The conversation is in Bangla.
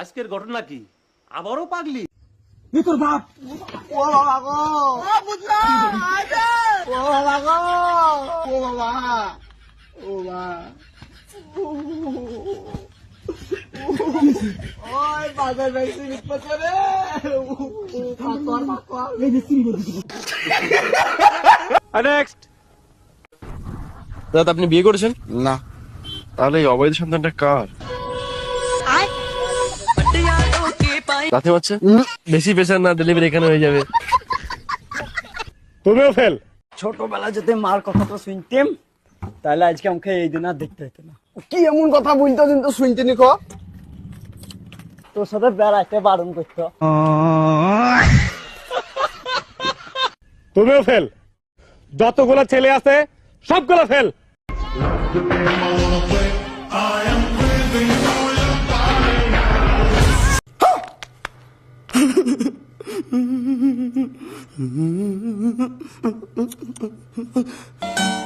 আজকের ঘটনা কি? আবারও পাগলি? তোর বাপ! ও বাবা গো! ও বাবা গো! ও বাবা! ও বাবা! ওই বাজার বেশি বিপদ ফাকর ফাকর এই যে নেক্সট দাদা আপনি বিয়ে করেছেন? না। তাহলে এই অবৈধ সন্তানটা কার? লাথি মারছে বেশি প্রেশার না ডেলিভারি এখানে হয়ে যাবে। তুমিও ফেল ছোটবেলা যদি মার কথাটা শুনতেম তাহলে আজকে আমাকে এই দিন আর দেখতে হতো না। কি এমন কথা বলতো কিন্তু শুনতে নিকো তোর সাথে বেড়াইতে বারণ করতো। তুমিও ফেল যতগুলো ছেলে আছে সবগুলো ফেল うフフフフ